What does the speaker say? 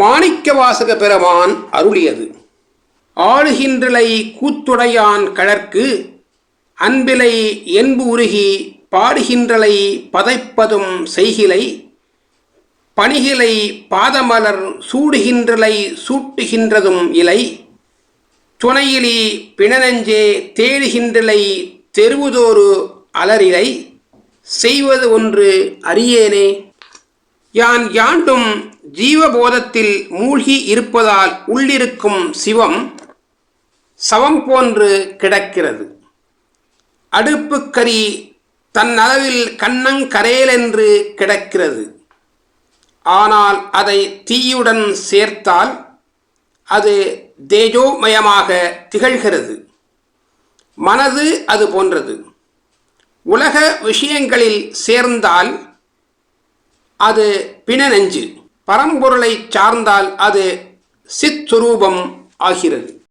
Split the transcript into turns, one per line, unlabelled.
மாணிக்கவாசக பெருமான் அருளியது. ஆளுகின்றலை கூத்துடையான் கழற்கு அன்பிலை என்பு உருகி பாடுகின்றலை பதைப்பதும் செய்கிலை பணிகிலை பாதமலர் சூடுகின்றலை சூட்டுகின்றதும் இலை துணையிலி பிணநெஞ்சே தேடுகின்றலை தெருவுதோறு அலரிலை செய்வது ஒன்று அறியேனே? யான் யாண்டும் ஜீவபோதத்தில் மூழ்கி இருப்பதால் உள்ளிருக்கும் சிவம் சவம் போன்று கிடக்கிறது. அடுப்புக்கரி தன் அளவில் கண்ணங்கரையலென்று கிடக்கிறது. ஆனால் அதை தீயுடன் சேர்த்தால் அது தேஜோமயமாக திகழ்கிறது. மனது அது போன்றது. உலக விஷயங்களில் சேர்ந்தால் அது பிணநெஞ்சு. பரம்பொருளை சார்ந்தால் அது சித்ரூபம் ஆகிறது.